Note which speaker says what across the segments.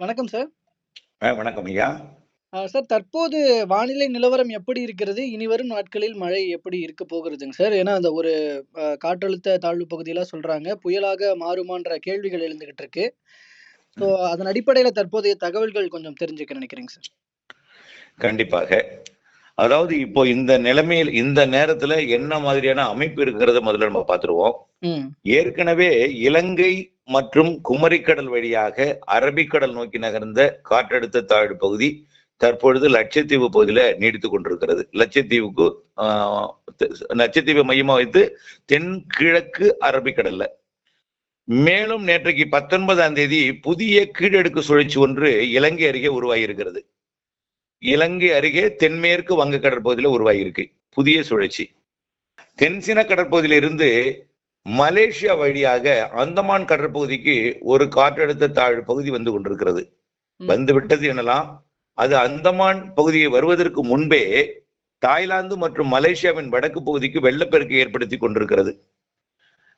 Speaker 1: வணக்கம் சார்.
Speaker 2: வணக்கம் ஐயா.
Speaker 1: சார் தற்போது வானிலை நிலவரம் எப்படி இருக்கிறது? இனிவரும் நாட்களில் மழை எப்படி இருக்க போகிறதுங்க சார்? ஏன்னா அந்த ஒரு காற்றழுத்த தாழ்வு பகுதிலாம் சொல்றாங்க. புயலாக மாறுமான்ற கேள்விகள் எழுந்துகிட்டு இருக்கு. ஸோ. அதன் அடிப்படையில தற்போதைய தகவல்கள் கொஞ்சம் தெரிஞ்சுக்க நினைக்கிறேங்க சார்.
Speaker 2: கண்டிப்பாக. அதாவது இப்போ இந்த நிலைமையில் இந்த நேரத்துல என்ன மாதிரியான அமைப்பு இருக்கிறத முதல்ல நம்ம பார்த்துருவோம்.
Speaker 1: ம்.
Speaker 2: ஏற்கனவே இலங்கை மற்றும் குமரிக்கடல் வழியாக அரபிக்கடல் நோக்கி நகர்ந்த காற்றழுத்த தாழ்வு பகுதி தற்பொழுது லட்சத்தீவு பகுதியில நீடித்துக் கொண்டிருக்கிறது. லட்சத்தீவுக்கு லட்சத்தீவை மையமா வைத்து தென்கிழக்கு அரபிக்கடல்ல. மேலும் நேற்றைக்கு 19ஆம் தேதி புதிய கீழடுக்கு சுழற்சி ஒன்று இலங்கை அருகே உருவாகி இலங்கை அருகே தென்மேற்கு வங்க கடற்பகுதியில உருவாகியிருக்கு. புதிய சுழற்சி. தென்சீன கடற்பகுதியில இருந்து மலேசியா வழியாக அந்தமான் கடற்பகுதிக்கு ஒரு காற்றழுத்த தாழ்வு பகுதி வந்து கொண்டிருக்கிறது. வந்து விட்டது எனலாம். அது அந்தமான் பகுதியை வருவதற்கு முன்பே தாய்லாந்து மற்றும் மலேசியாவின் வடக்கு பகுதிக்கு வெள்ளப்பெருக்கு ஏற்படுத்தி கொண்டிருக்கிறது.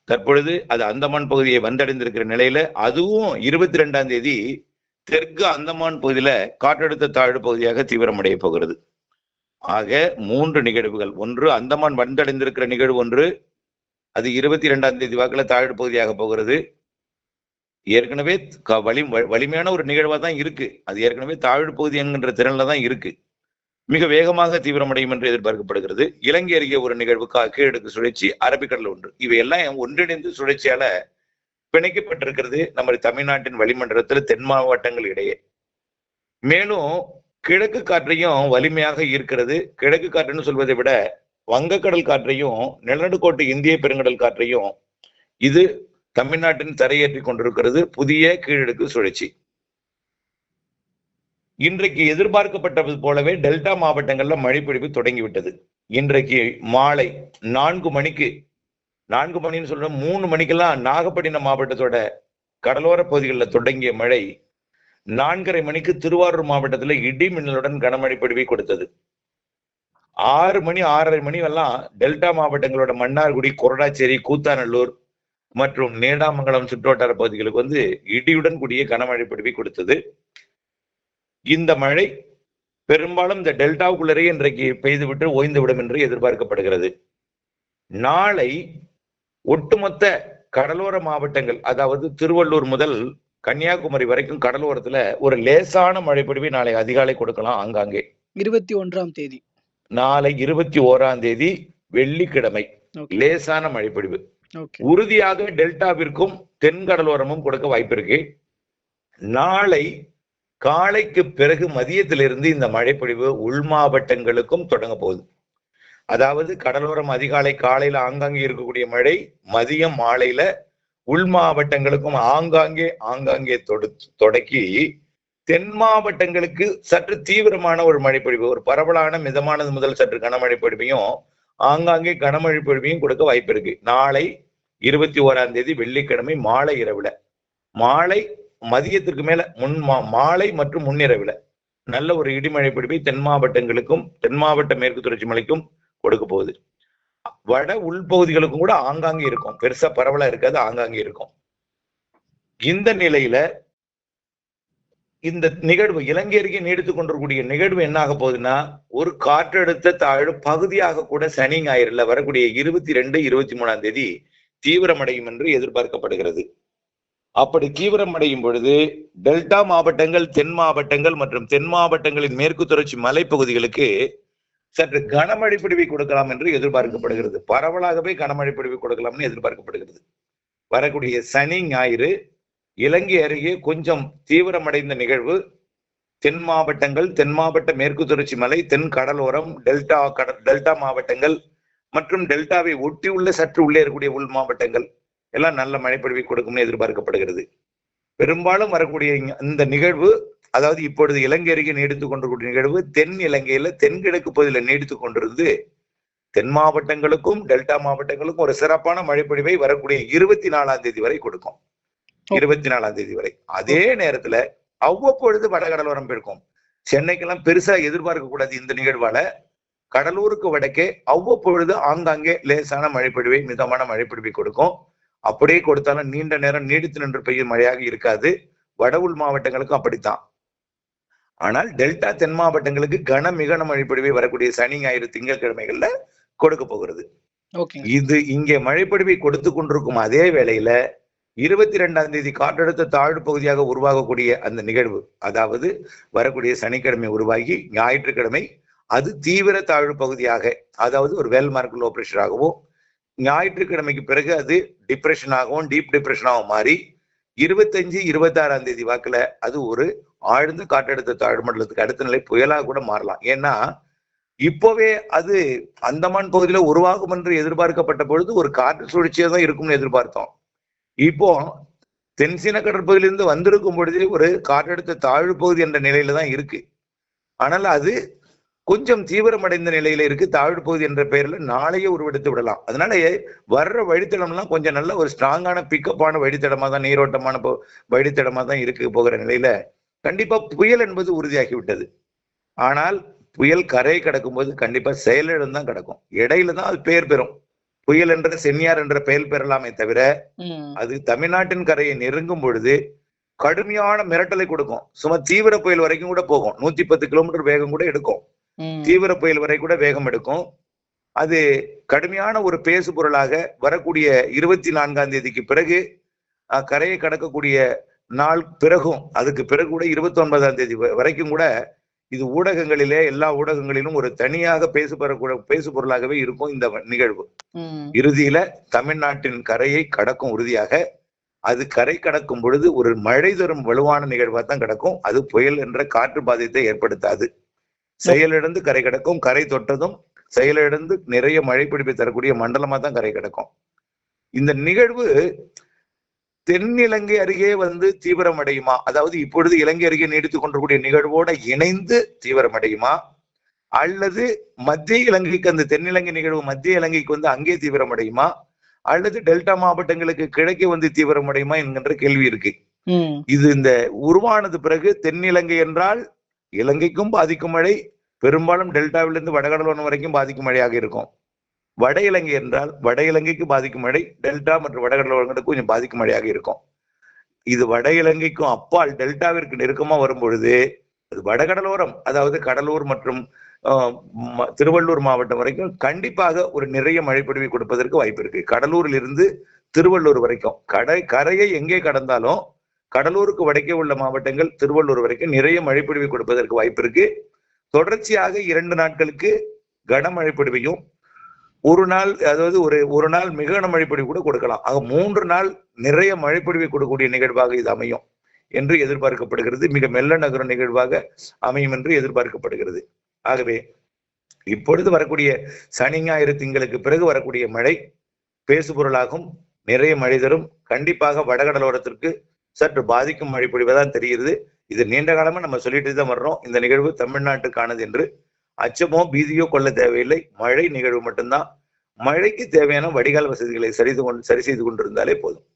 Speaker 2: தற்பொழுது அது அந்தமான் பகுதியை வந்தடைந்திருக்கிற நிலையில அதுவும் 22ஆம் தேதி தெற்கு அந்தமான் பகுதியில காற்றழுத்த தாழ்வு பகுதியாக தீவிரமடைய போகிறது. ஆக மூன்று நிகழ்வுகள். ஒன்று அந்தமான் வந்தடைந்திருக்கிற நிகழ்வு ஒன்று. அது 22ஆம் தேதி வாக்குல தாழ்வு பகுதியாக போகிறது. ஏற்கனவே வலி வலிமையான ஒரு நிகழ்வா தான் இருக்கு. அது ஏற்கனவே தாழ்வு பகுதி என்கின்ற திறன்ல தான் இருக்கு. மிக வேகமாக தீவிரமடையும் என்று எதிர்பார்க்கப்படுகிறது. இலங்கை அருகே ஒரு நிகழ்வு கீழடுக்கு சுழற்சி, அரபிக்கடல் ஒன்று. இவையெல்லாம் ஒன்றிணைந்து சுழற்சியால பிணைக்கப்பட்டிருக்கிறது நமது தமிழ்நாட்டின் வளிமண்டலத்துல தென் மாவட்டங்கள் இடையே. மேலும் கிழக்கு காற்றையும் வலிமையாக ஈர்க்கிறது. கிழக்கு காற்றுன்னு சொல்வதை விட வங்கக்கடல் காற்றையும், நிலநடுக்கோட்டு இந்திய பெருங்கடல் காற்றையும் இது தமிழ்நாட்டின் தரையேற்றி கொண்டிருக்கிறது புதிய கீழடுக்கு சுழற்சி. இன்றைக்கு எதிர்பார்க்கப்பட்டது போலவே டெல்டா மாவட்டங்கள்ல மழைப்பொழிவு தொடங்கிவிட்டது. இன்றைக்கு மாலை நான்கு மணிக்கு நான்கு மணின்னு சொல்றேன் மூணு மணிக்கெல்லாம் நாகப்பட்டினம் மாவட்டத்தோட கடலோர பகுதிகளில் தொடங்கிய மழை 4:30 மணிக்கு திருவாரூர் மாவட்டத்துல இடி மின்னலுடன் கனமழை பொழிவை கொடுத்தது. ஆறு மணி ஆறரை மணி எல்லாம் டெல்டா மாவட்டங்களோட மன்னார்குடி, கொரடாச்சேரி, கூத்தாநல்லூர் மற்றும் நீடாமங்கலம் சுற்றுவட்டார பகுதிகளுக்கு வந்து இடியுடன் கூடிய கனமழை பொழிவை கொடுத்தது. இந்த மழை பெரும்பாலும் இந்த டெல்டாவுக்குள்ளரே இன்றைக்கு பெய்துவிட்டு ஓய்ந்துவிடும் என்று எதிர்பார்க்கப்படுகிறது. நாளை ஒட்டுமொத்த கடலோர மாவட்டங்கள் அதாவது திருவள்ளூர் முதல் கன்னியாகுமரி வரைக்கும் கடலோரத்துல ஒரு லேசான மழைப்பொழிவை நாளை அதிகாலை கொடுக்கலாம் ஆங்காங்கே.
Speaker 1: 21ஆம் தேதி.
Speaker 2: நாளை 21ஆம் தேதி வெள்ளிக்கிழமை. லேசான மழைப்பொழிவு. உறுதியாக டெல்டாவிற்கும் தென் கடலோரமும் கொடுக்க வாய்ப்பிருக்கு. நாளை காலைக்கு பிறகு மதியத்திலிருந்து இந்த மழைப்பொழிவு உள் மாவட்டங்களுக்கும் தொடங்க போகுது. அதாவது கடலோரம் அதிகாலை காலையில ஆங்காங்கே இருக்கக்கூடிய மழை மதியம் மாலையில உள் மாவட்டங்களுக்கும் ஆங்காங்கே ஆங்காங்கே தொடு தொடக்கி தென் மாவட்டங்களுக்கு சற்று தீவிரமான ஒரு மழைப்பொழிவு ஒரு பரவலான மிதமானது முதல் சற்று கனமழை பொழிவையும் ஆங்காங்கே கனமழை பொழிவையும் கொடுக்க வாய்ப்பு இருக்கு. நாளை 21ஆம் தேதி வெள்ளிக்கிழமை மாலை இரவுல மாலை மதியத்திற்கு மேல முன் மா மாலை மற்றும் முன்னிரவுல நல்ல ஒரு இடிமழை பிடிப்பை தென் மாவட்டங்களுக்கும் தென் மாவட்ட மேற்கு தொடர்ச்சி மலைக்கும் கொடுக்க போகுது. வட உள்பகுதிகளுக்கும் கூட ஆங்காங்கே இருக்கும். பெருசா பரவலா இருக்காது ஆங்காங்கே இருக்கும். இந்த நிலையில இந்த நிகழ்வு இலங்கை அருகே நீடித்துக் கொண்டிருக்கூடிய நிகழ்வு என்ன ஆக போகுதுன்னா ஒரு காற்றழுத்த தாழ்வு பகுதியாக கூட சனி ஞாயிறுல வரக்கூடிய 22, 23ஆம் தேதி தீவிரமடையும் என்று எதிர்பார்க்கப்படுகிறது. அப்படி தீவிரமடையும் பொழுது டெல்டா மாவட்டங்கள், தென் மாவட்டங்கள் மற்றும் தென் மாவட்டங்களின் மேற்கு தொடர்ச்சி மலைப்பகுதிகளுக்கு சற்று கனமழை பிடிவை கொடுக்கலாம் என்று எதிர்பார்க்கப்படுகிறது. பரவலாகவே கனமழை பொழிவை கொடுக்கலாம்னு எதிர்பார்க்கப்படுகிறது. வரக்கூடிய சனி, ஞாயிறு இலங்கை அருகே கொஞ்சம் தீவிரமடைந்த நிகழ்வு தென் மாவட்டங்கள், தென் மாவட்ட மேற்கு தொடர்ச்சி மலை, தென் கடலோரம், டெல்டா கட டெல்டா மாவட்டங்கள் மற்றும் டெல்டாவை ஒட்டியுள்ள சற்று உள்ளே இருக்கக்கூடிய உள் மாவட்டங்கள் எல்லாம் நல்ல மழைப்பொழிவை கொடுக்கும்னு எதிர்பார்க்கப்படுகிறது. பெரும்பாலும் வரக்கூடிய இந்த நிகழ்வு அதாவது இப்பொழுது இலங்கை அருகே நீடித்துக் கொண்டிருக்கூடிய நிகழ்வு தென் இலங்கையில தென்கிழக்கு பகுதியில நீடித்துக் கொண்டிருந்து தென் மாவட்டங்களுக்கும் டெல்டா மாவட்டங்களுக்கும் ஒரு சிறப்பான மழைப்பொழிவை வரக்கூடிய 24ஆம் தேதி வரை கொடுக்கும். 24ஆம் தேதி வரை. அதே நேரத்துல அவ்வப்பொழுது வடகடலோரம் இருக்கும். சென்னைக்கெல்லாம் பெருசா எதிர்பார்க்க கூடாது இந்த நிகழ்வால. கடலூருக்கு வடக்கே அவ்வப்பொழுது ஆங்காங்கே லேசான மழைப்பொழிவை மிதமான மழைப்பொழிவை கொடுக்கும். அப்படியே கொடுத்தாலும் நீண்ட நேரம் நீடித்து நின்று பெய்யும் மழையாக இருக்காது. வட உள் மாவட்டங்களுக்கும் அப்படித்தான் ஆனால் டெல்டா தென் மாவட்டங்களுக்கு கன மிக மழைப்பொழிவை வரக்கூடிய சனி ஞாயிறு திங்கட்கிழமைகள்ல கொடுக்க போகிறது. இது இங்கே மழைப்பொழிவை கொடுத்து கொண்டிருக்கும் அதே வேளையில இருபத்தி ரெண்டாம் தேதி காற்றழுத்த தாழ்வு பகுதியாக உருவாகக்கூடிய அந்த நிகழ்வு அதாவது வரக்கூடிய சனிக்கிழமை உருவாகி ஞாயிற்றுக்கிழமை அது தீவிர தாழ்வு பகுதியாக அதாவது ஒரு வெல் மார்க் லோ ஆகவும் ஞாயிற்றுக்கிழமைக்கு பிறகு அது டிப்ரெஷனாகவும் டீப் டிப்ரெஷனாகவும் மாறி இருபத்தஞ்சு இருபத்தாறாம் தேதி வாக்குல அது ஒரு ஆழ்ந்து காற்றழுத்த தாழ்வு மண்டலத்துக்கு அடுத்த நிலை புயலாக கூட மாறலாம். ஏன்னா இப்போவே அது அந்தமான் பகுதியில உருவாகும் என்று எதிர்பார்க்கப்பட்ட பொழுது ஒரு காற்று சுழற்சியாக தான் இருக்கும்னு எதிர்பார்த்தோம். இப்போ தென்சீன கடற்பகுதியிலிருந்து வந்திருக்கும் பொழுதே ஒரு காற்றழுத்த தாழ்வு பகுதி என்ற நிலையில தான் இருக்கு. ஆனால் அது கொஞ்சம் தீவிரமடைந்த நிலையில இருக்கு. தாழ்வு பகுதி என்ற பெயர்ல நாளையே உருவெடுத்து விடலாம். அதனால வர்ற வழித்தடம்லாம் கொஞ்சம் நல்ல ஒரு ஸ்ட்ராங்கான பிக்கப்பான வழித்தடமா தான் நீரோட்டமான போ- வழித்தடமா தான் இருக்கு போகிற நிலையில கண்டிப்பா புயல் என்பது உறுதியாகி விட்டது ஆனால் புயல் கரை கடக்கும்போது கண்டிப்பா செயலிழந்து தான் கிடக்கும். இடையில தான் அது பெயர் பெறும். புயல் என்ற சென்னியார் என்ற பெயர் பெறலாமே தவிர அது தமிழ்நாட்டின் கரையை நெருங்கும் பொழுது கடுமையான மிரட்டலை கொடுக்கும். சும்மா தீவிர புயல் வரைக்கும் கூட போகும். நூத்தி பத்து கிலோமீட்டர் வேகம் கூட எடுக்கும். தீவிர புயல் வரை கூட வேகம் எடுக்கும். அது கடுமையான ஒரு பேசு பொருளாக வரக்கூடிய இருபத்தி நான்காம் தேதிக்கு பிறகு கரையை கடக்கக்கூடிய நாள் பிறகும் அதுக்கு பிறகு கூட இருபத்தி ஒன்பதாம் தேதி வரைக்கும் கூட இது ஊடகங்களிலே எல்லா ஊடகங்களிலும் ஒரு தனியாக பேசு பேசு பொருளாகவே இருக்கும் இந்த நிகழ்வு. இறுதியில தமிழ்நாட்டின் கரையை கடக்கும் உறுதியாக அது கரை கடக்கும் பொழுது ஒரு மழை தரும் வலுவான நிகழ்வா தான் கிடக்கும். அது புயல் என்ற காற்று பாதித்தை ஏற்படுத்தாது. செயலிழந்து கரை கடக்கும் கரை தொட்டதும் செயலிழந்து நிறைய மழை பிடிப்பை தரக்கூடிய மண்டலமா தான் கரை கிடக்கும். இந்த நிகழ்வு தென்னிலங்கை அருகே வந்து தீவிரமடையுமா? அதாவது இப்பொழுது இலங்கை அருகே நீடித்துக் கொண்டிருக்கூடிய நிகழ்வோட இணைந்து தீவிரமடையுமா? அல்லது மத்திய இலங்கைக்கு அந்த தென்னிலங்கை நிகழ்வு மத்திய இலங்கைக்கு வந்து அங்கே தீவிரமடையுமா? அல்லது டெல்டா மாவட்டங்களுக்கு கிழக்கே வந்து தீவிரமடையுமா என்கின்ற கேள்வி இருக்கு. இது இந்த உருவானது பிறகு தென்னிலங்கை என்றால் இலங்கைக்கும் பாதிக்கும் மழை பெரும்பாலும் டெல்டாவிலிருந்து வடகடலோரம் வரைக்கும் பாதிக்கும் மழையாக இருக்கும். வட இலங்கை என்றால் வட இலங்கைக்கு பாதிக்கும் மழை டெல்டா மற்றும் வடகடலோரங்களுக்கு கொஞ்சம் பாதிக்கும் மழையாக இருக்கும். இது வட இலங்கைக்கும் அப்பால் டெல்டாவிற்கு நெருக்கமா வரும் பொழுது அது வடகடலோரம் அதாவது கடலூர் மற்றும் ஆஹ், திருவள்ளூர் மாவட்டம் வரைக்கும் கண்டிப்பாக ஒரு நிறைய மழைப்பொழிவை கொடுப்பதற்கு வாய்ப்பு இருக்கு. கடலூரில் இருந்து திருவள்ளூர் வரைக்கும். கடை கரையை எங்கே கடந்தாலும் கடலூருக்கு வடக்கே உள்ள மாவட்டங்கள் திருவள்ளூர் வரைக்கும் நிறைய மழைப்பொழிவை கொடுப்பதற்கு வாய்ப்பு இருக்கு. தொடர்ச்சியாக இரண்டு நாட்களுக்கு கனமழை பொழிவையும் ஒரு நாள் அதாவது ஒரு ஒரு நாள் மிக மழைப்பொழிவு கூட கொடுக்கலாம். ஆக மூன்று நாள் நிறைய மழைப்பொழிவை கொடுக்கக்கூடிய நிகழ்வாக இது அமையும் என்று எதிர்பார்க்கப்படுகிறது. மிக மெல்ல நகரும் நிகழ்வாக அமையும் என்று எதிர்பார்க்கப்படுகிறது. ஆகவே இப்பொழுது வரக்கூடிய சனி ஞாயிறு திங்களுக்கு பிறகு வரக்கூடிய மழை பேசுபொருளாகும் நிறைய மழை தரும். கண்டிப்பாக வடகடலோரத்திற்கு சற்று பாதிக்கும் மழை பொழிவதான் தெரிகிறது. இது நீண்ட காலமா நம்ம சொல்லிட்டு தான் வர்றோம். இந்த நிகழ்வு தமிழ்நாட்டுக்கானது என்று அச்சமோ பீதியோ கொள்ள தேவையில்லை. மழை நிகழ்வு மட்டும்தான். மழைக்கு தேவையான வடிகால் வசதிகளை சரி செய்து கொண்டு சரி செய்து கொண்டிருந்தாலே போதும்.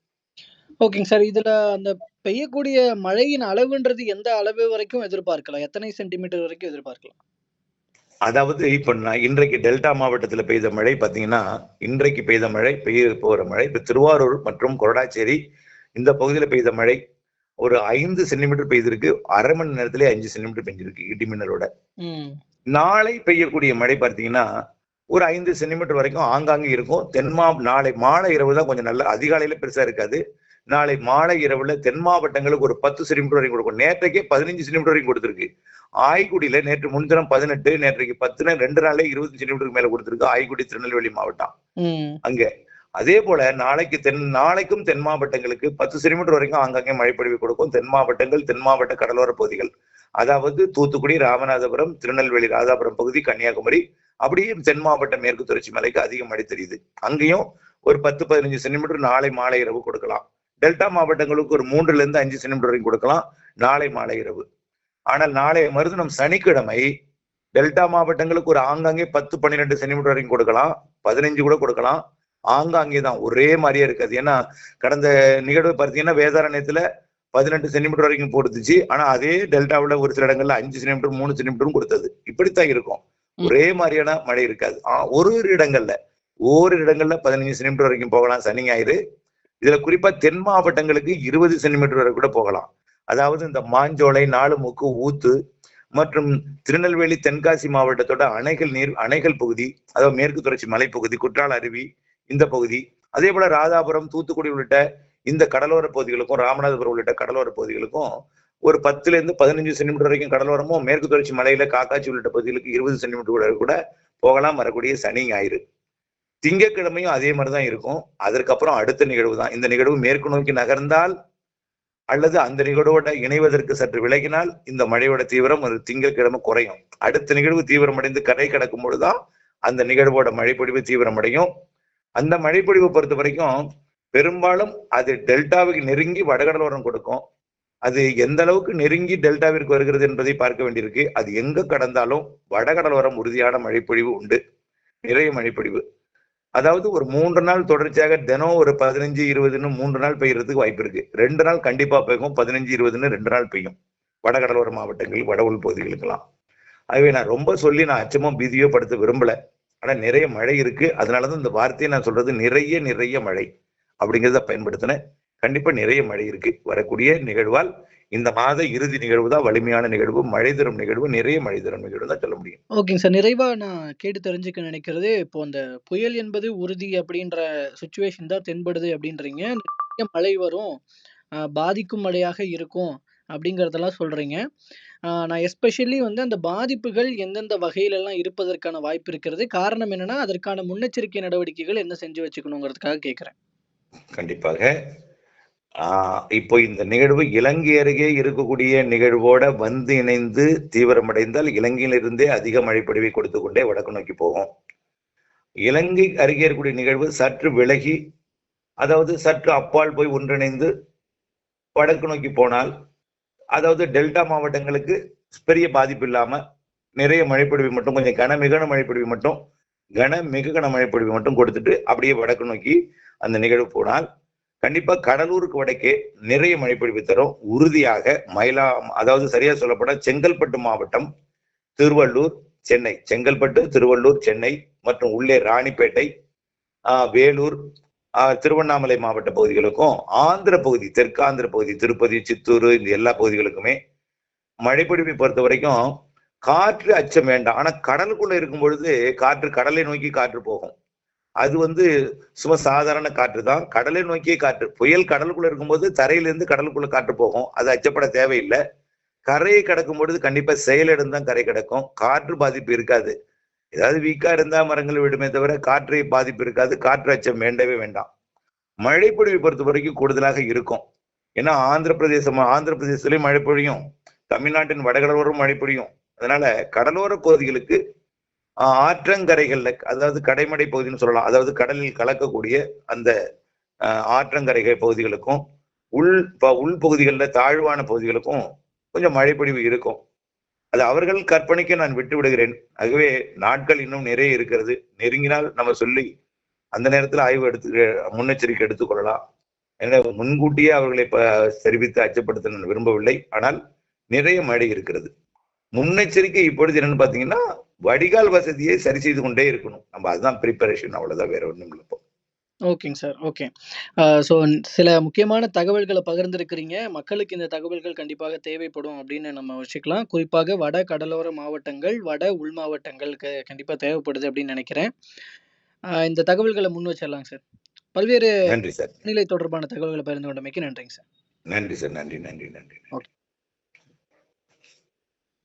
Speaker 1: ஓகேங்க சார். இதுல அந்த பெய்யக்கூடிய மழையின் அளவுன்றது எந்த அளவு வரைக்கும் எதிர்பார்க்கலாம்? எத்தனை சென்டிமீட்டர் வரைக்கும் எதிர்பார்க்கலாம்?
Speaker 2: அதாவது இப்ப நான் இன்றைக்கு டெல்டா மாவட்டத்துல பெய்த மழை பாத்தீங்கன்னா இன்றைக்கு பெய்த மழை பெய்ய போற மழை இப்ப திருவாரூர் மற்றும் கொரடாச்சேரி இந்த பகுதியில பெய்த மழை ஒரு ஐந்து சென்டிமீட்டர் பெய்திருக்கு அரை மணி நேரத்திலே அஞ்சு சென்டிமீட்டர் பெஞ்சிருக்கு இடி மின்னலோட.
Speaker 1: ம்.
Speaker 2: நாளை பெய்யக்கூடிய மழை பார்த்தீங்கன்னா ஒரு ஐந்து சென்டிமீட்டர் வரைக்கும் ஆங்காங்கே இருக்கும். தென்மா நாளை மாலை இரவு தான் கொஞ்சம் நல்ல அதிகாலையில பெருசா இருக்காது. நாளை மாலை இரவுல தென் மாவட்டங்களுக்கு ஒரு பத்து சென்டிமீட்டர் வரைக்கும் கொடுக்கும். நேற்றைக்கே பதினஞ்சு சென்டிமீட்டர் வரைக்கும் கொடுத்துருக்கு. ஆய்குடியில நேற்று முன்தினம் பதினெட்டு நேற்றைக்கு பத்துன்னு ரெண்டு நாளே இருபது சென்டிமீட்டருக்கு மேல கொடுத்துருக்கு ஆய்குடி திருநெல்வேலி மாவட்டம். அங்க. அதே போல நாளைக்கு தென் நாளைக்கும் தென் மாவட்டங்களுக்கு பத்து சென்டிமீட்டர் வரைக்கும் ஆங்காங்கே மழைப்பொழிவு கொடுக்கும். தென் மாவட்டங்கள் தென் மாவட்ட கடலோர பகுதிகள். அதாவது தூத்துக்குடி ராமநாதபுரம் திருநெல்வேலி ராதாபுரம் பகுதி கன்னியாகுமரி அப்படியே தென் மாவட்ட மேற்கு தொடர்ச்சி மலைக்கு அதிக மழை தெரியுது. அங்கேயும் ஒரு பத்து பதினஞ்சு சென்டிமீட்டர் நாளை மாலை இரவு கொடுக்கலாம். டெல்டா மாவட்டங்களுக்கு ஒரு மூன்றுல இருந்து அஞ்சு சென்டிமீட்டர் வரைக்கும் கொடுக்கலாம். நாளை மாலை இரவு. ஆனால் நாளை மறுதினம் சனிக்கிழமை டெல்டா மாவட்டங்களுக்கு ஒரு ஆங்காங்கே பத்து பன்னிரெண்டு சென்டிமீட்டர் வரைக்கும் கொடுக்கலாம். பதினஞ்சு கூட கொடுக்கலாம். ஆங்காங்கே தான் ஒரே மாதிரியே இருக்காது. ஏன்னா கடந்த நிகழ்வு பார்த்தீங்கன்னா வேதாரண்யத்துல பதினெட்டு சென்டிமீட்டர் வரைக்கும் போடுத்துச்சு ஆனா அதே டெல்டாவுல ஒரு சில இடங்கள்ல அஞ்சு சென்டிமீட்டர் மூணு சென்டிமீட்டரும் கொடுத்தது. இப்படித்தான் இருக்கும். ஒரே மாதிரியான மழை இருக்காது. ஒரு ஒரு இடங்கள்ல ஓரிரு இடங்கள்ல பதினஞ்சு சென்டிமீட்டர் வரைக்கும் போகலாம். சனி ஞாயிறு. இதுல குறிப்பா தென் மாவட்டங்களுக்கு இருபது சென்டிமீட்டர் வரை கூட போகலாம். அதாவது இந்த மாஞ்சோலை நாலுமுக்கு ஊத்து மற்றும் திருநெல்வேலி தென்காசி மாவட்டத்தோட அணைகள் நீர் அணைகள் பகுதி அதாவது மேற்கு தொடர்ச்சி மலைப்பகுதி குற்றால அருவி இந்த பகுதி. அதே போல ராதாபுரம் தூத்துக்குடி உள்ளிட்ட இந்த கடலோர பகுதிகளுக்கும் ராமநாதபுரம் உள்ளிட்ட கடலோர பகுதிகளுக்கும் ஒரு பத்துல இருந்து பதினஞ்சு சென்டிமீட்டர் வரைக்கும் கடலோரமும் மேற்கு தொடர்ச்சி மலையில காக்காச்சி உள்ளிட்ட பகுதிகளுக்கு இருபது சென்டிமீட்டர் கூட கூட போகலாம். வரக்கூடிய சனி ஞாயிறு. திங்கக்கிழமையும் அதே மாதிரிதான் இருக்கும். அதற்கப்புறம் அடுத்த நிகழ்வு தான். இந்த நிகழ்வு மேற்கு நோக்கி நகர்ந்தால் அல்லது அந்த நிகழ்வோட இணைவதற்கு சற்று விலகினால் இந்த மழையோட தீவிரம் ஒரு திங்கட்கிழமை குறையும். அடுத்த நிகழ்வு தீவிரமடைந்து கரை கடக்கும் பொழுதுதான் அந்த நிகழ்வோட மழைப்பொழிவு தீவிரமடையும். அந்த மழைப்பொழிவை பொறுத்த வரைக்கும் பெரும்பாலும் அது டெல்டாவுக்கு நெருங்கி வடகடலோரம் கொடுக்கும். அது எந்த அளவுக்கு நெருங்கி டெல்டாவிற்கு வருகிறது என்பதை பார்க்க வேண்டியிருக்கு. அது எங்க கடந்தாலும் வடகடலோரம் உறுதியான மழைப்பொழிவு உண்டு. நிறைய மழைப்பொழிவு. அதாவது ஒரு மூன்று நாள் தொடர்ச்சியாக தினம் ஒரு பதினஞ்சு இருபதுன்னு மூன்று நாள் பெய்யறதுக்கு வாய்ப்பு இருக்கு. ரெண்டு நாள் கண்டிப்பா பெய்யும். பதினஞ்சு இருபதுன்னு ரெண்டு நாள் பெய்யும். வடகடலோர மாவட்டங்கள் வட உள் பகுதிகளுக்கெல்லாம். ஆகவே நான் ரொம்ப சொல்லி நான் அச்சமோ பீதியோ படுத்த விரும்பல. ஆனா நிறைய மழை இருக்கு. அதனாலதான் இந்த வார்த்தையை நான் சொல்றது நிறைய நிறைய மழை அப்படிங்கிறத பயன்படுத்தினேன். கண்டிப்பா நிறைய மழை இருக்கு. வரக்கூடிய நிகழ்வால் இந்த மாத இறுதி நிகழ்வு தான் வலிமையான நிகழ்வு. மழை தரும் நிகழ்வு நிறைய மழை தரும் நிகழ்வு தான் சொல்ல முடியும்.
Speaker 1: ஓகேங்க சார். நிறைவா நான் கேட்டு தெரிஞ்சுக்க நினைக்கிறது இப்போ அந்த புயல் என்பது உறுதி அப்படின்ற சுச்சுவேஷன் தான் தென்படுது அப்படின்றீங்க. நிறைய மழை வரும். பாதிக்கும் மழையாக இருக்கும். அப்படிங்கிறதெல்லாம் சொல்கிறீங்க நான் எஸ்பெஷலி வந்து அந்த பாதிப்புகள் எந்தெந்த வகையிலெல்லாம் இருப்பதற்கான வாய்ப்பு இருக்கிறது. காரணம் என்னென்னா அதற்கான முன்னெச்சரிக்கை நடவடிக்கைகள் என்ன செஞ்சு வச்சுக்கணுங்கிறதுக்காக கேட்குறேன்
Speaker 2: கண்டிப்பாக. இப்போ இந்த நிகழ்வு இலங்கை அருகே இருக்கக்கூடிய நிகழ்வோட வந்து இணைந்து தீவிரமடைந்தால் இலங்கையிலிருந்தே அதிக மழைப்பொழிவை கொடுத்து கொண்டே வடக்கு நோக்கி போகும். இலங்கை அருகே இருக்கக்கூடிய நிகழ்வு சற்று விலகி அதாவது சற்று அப்பால் போய் ஒன்றிணைந்து வடக்கு நோக்கி போனால் அதாவது டெல்டா மாவட்டங்களுக்கு பெரிய பாதிப்பு இல்லாம நிறைய மழைப்பொழிவு மட்டும் கொஞ்சம் கனமிகன மழைப்பொழிவு மட்டும் கன மிக கன மழைப்பொழிவு மட்டும் கொடுத்துட்டு அப்படியே வடக்கு நோக்கி அந்த நிகழ்வு போனால் கண்டிப்பா கடலூருக்கு வடக்கே நிறைய மழைப்பொழிவு தரும். உறுதியாக மயிலா அதாவது சரியா சொல்லப்பட செங்கல்பட்டு மாவட்டம் திருவள்ளூர் சென்னை. செங்கல்பட்டு திருவள்ளூர் சென்னை மற்றும் உள்ளே ராணிப்பேட்டை வேலூர் திருவண்ணாமலை மாவட்ட பகுதிகளுக்கும் ஆந்திர பகுதி தெற்காந்திர பகுதி திருப்பதி சித்தூர் இந்த எல்லா பகுதிகளுக்குமே மழைப்பொடிமை பொறுத்த வரைக்கும் காற்று அச்சம் வேண்டாம். ஆனால் கடலுக்குள்ள இருக்கும் பொழுது காற்று கடலை நோக்கி காற்று போகும். அது வந்து சும்மா சாதாரண காற்று தான். கடலை நோக்கியே காற்று. புயல் கடலுக்குள்ள இருக்கும்போது தரையிலிருந்து கடலுக்குள்ள காற்று போகும். அது அச்சப்பட தேவையில்லை. கரையை கடக்கும் பொழுது கண்டிப்பா செயலிடம் தான் கரை கிடக்கும். காற்று பாதிப்பு இருக்காது. ஏதாவது வீக்கா இருந்தா மரங்கள் விடுமே தவிர காற்றை பாதிப்பு இருக்காது காற்று அச்சம் வேண்டவே வேண்டாம். மழைப்பொழிவை பொறுத்த வரைக்கும் கூடுதலாக இருக்கும். ஏன்னா ஆந்திர பிரதேசம் ஆந்திர பிரதேசத்துலயும் மழை பொழியும். தமிழ்நாட்டின் வடகடலோரம் மழை பொழியும். அதனால கடலோர பகுதிகளுக்கு ஆற்றங்கரைகள்ல அதாவது கடைமடை பகுதின்னு சொல்லலாம். அதாவது கடலில் கலக்கக்கூடிய அந்த ஆஹ் ஆற்றங்கரைகள் பகுதிகளுக்கும் உள் ப- உள் பகுதிகளில் தாழ்வான பகுதிகளுக்கும் கொஞ்சம் மழைப்பொழிவு இருக்கும். அது அவர்கள் கற்பனைக்கு நான் விட்டு விடுகிறேன் ஆகவே நாட்கள் இன்னும் நிறைய இருக்கிறது. நெருங்கினால் நம்ம சொல்லி அந்த நேரத்தில் ஆய்வு எடுத்து முன்னெச்சரிக்கை எடுத்துக்கொள்ளலாம் எனவே முன்கூட்டியே அவர்களை தெரிவித்து அச்சப்படுத்த நான் விரும்பவில்லை. ஆனால் நிறைய மழை இருக்கிறது. முன்னெச்சரிக்கை இப்பொழுது என்னன்னு பாத்தீங்கன்னா வடிகால் வசதியை சரி செய்து கொண்டே இருக்கணும். நம்ம அதுதான் ப்ரிப்பரேஷன் அவ்வளவுதான் வேற ஒன்றும் இல்லை இப்போ.
Speaker 1: ஓகேங்க சார் ஓகே. ஸோ சில முக்கியமான தகவல்களை பகிர்ந்திருக்கிறீங்க. மக்களுக்கு இந்த தகவல்கள் கண்டிப்பாக தேவைப்படும் அப்படின்னு நம்ம வச்சுக்கலாம் குறிப்பாக வட கடலோர மாவட்டங்கள் வட உள் மாவட்டங்களுக்கு கண்டிப்பாக தேவைப்படுது அப்படின்னு நினைக்கிறேன். இந்த தகவல்களை முன் வச்சிடலாங்க சார். பல்வேறு
Speaker 2: நன்றி சார்.
Speaker 1: வானிலை தொடர்பான தகவல்களை பகிர்ந்து கொண்டமைக்கு நன்றிங்க சார்.
Speaker 2: நன்றி சார் நன்றி நன்றி நன்றி.
Speaker 1: ஓகே.